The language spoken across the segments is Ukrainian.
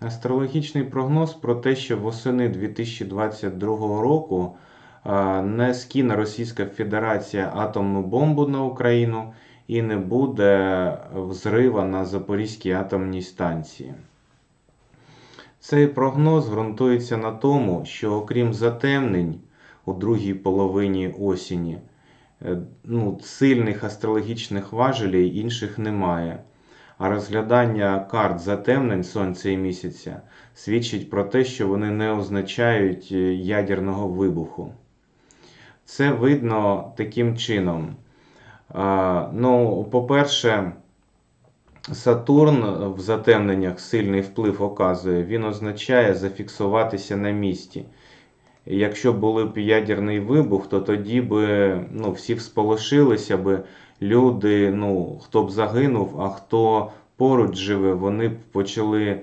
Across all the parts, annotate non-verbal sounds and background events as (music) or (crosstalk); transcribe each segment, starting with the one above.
Астрологічний прогноз про те, що восени 2022 року не скине Російська Федерація атомну бомбу на Україну і не буде взрива на Запорізькій атомній станції. Цей прогноз ґрунтується на тому, що окрім затемнень у другій половині осені, е, ну, сильних астрологічних важелей інших немає. А розглядання карт затемнень Сонця і місяця свідчить про те, що вони не означають е, ядерного вибуху. Це видно таким чином. Ну, по-перше, Сатурн в затемненнях сильний вплив оказує, він означає зафіксуватися на місці. Якщо були б ядерний вибух, то тоді би ну, всі сполошилися би, люди, ну, хто б загинув, а хто поруч живе, вони б почали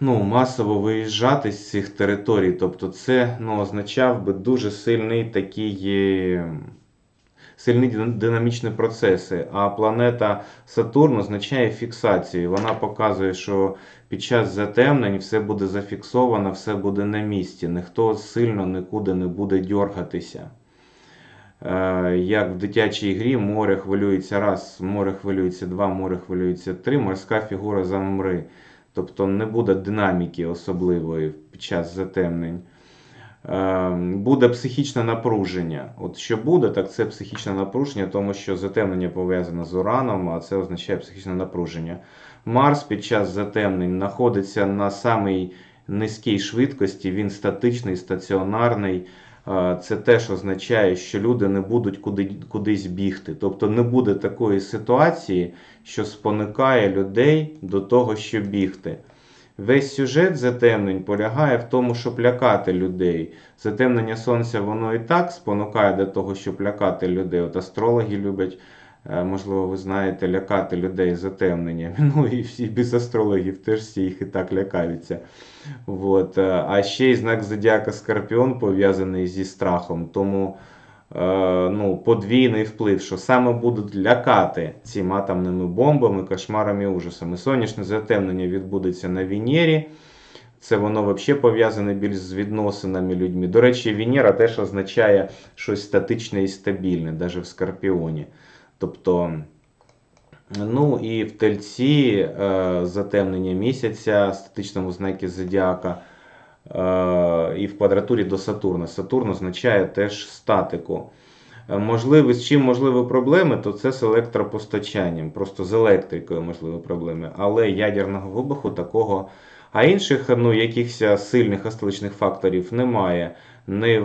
ну, масово виїжджати з цих територій. Тобто це ну, означав би дуже сильний такий е, сильні динамічні процеси. А планета Сатурн означає фіксацію. Вона показує, що під час затемнень все буде зафіксовано, все буде на місці. Ніхто сильно нікуди не буде дьоргатися. Е, Як в дитячій грі море хвилюється раз, море хвилюється два, море хвилюється три, морська фігура замри. Тобто не буде динаміки особливої під час затемнень. Е, Буде психічне напруження. От що буде, так це психічне напруження, тому що затемнення пов'язане з ураном, а це означає психічне напруження. Марс під час затемнень знаходиться на самій низькій швидкості, він статичний, стаціонарний. Е, Це теж означає, що люди не будуть куди, кудись бігти. Тобто не буде такої ситуації, що спонукає людей до того, щоб бігти. Весь сюжет затемнень полягає в тому, щоб лякати людей. Затемнення сонця воно і так спонукає до того, щоб лякати людей. От астрологи люблять, е, можливо, ви знаєте, лякати людей затемненням. (laughs) Ну і всі без астрологів теж всі їх і так лякаються. От. е, А ще й знак зодіака Скорпіон пов'язаний зі страхом. Тому ну, подвійний вплив, що саме будуть лякати цими атомними бомбами, кошмарами, і ужасами. Сонячне затемнення відбудеться на Венері. Це воно взагалі пов'язане більш з відносинами людьми. До речі, Венера теж означає щось статичне і стабільне, навіть в Скорпіоні. Тобто, ну і в тельці е, затемнення місяця, статичному знакі зодіака, е, і в квадратурі до Сатурна. Сатурн означає теж статику. Е, Можливі, з чим можливі проблеми, то це з електропостачанням, просто з електрикою можливі проблеми. Але ядерного вибуху такого. А інших ну, якихось сильних астрологічних факторів немає. Не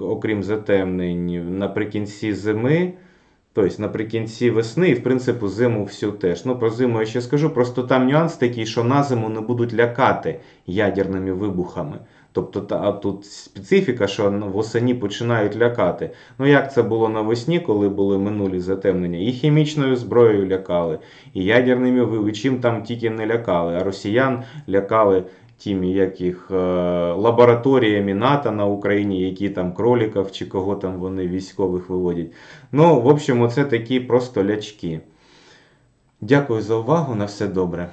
окрім затемнень наприкінці зими, тобто наприкінці весни, і в принципі зиму всю теж. Ну, про зиму я ще скажу, просто там нюанс такий, що на зиму не будуть лякати ядерними вибухами. Тобто та, а тут специфіка, що восені починають лякати. Ну як це було навесні, коли були минулі затемнення? І хімічною зброєю лякали, і ядерними ви- і чим там тільки не лякали. А росіян лякали тими яких е, лабораторіями НАТО на Україні, які там кроликів чи кого там вони військових виводять. Ну, в общем, оце такі просто лячки. Дякую за увагу. На все добре.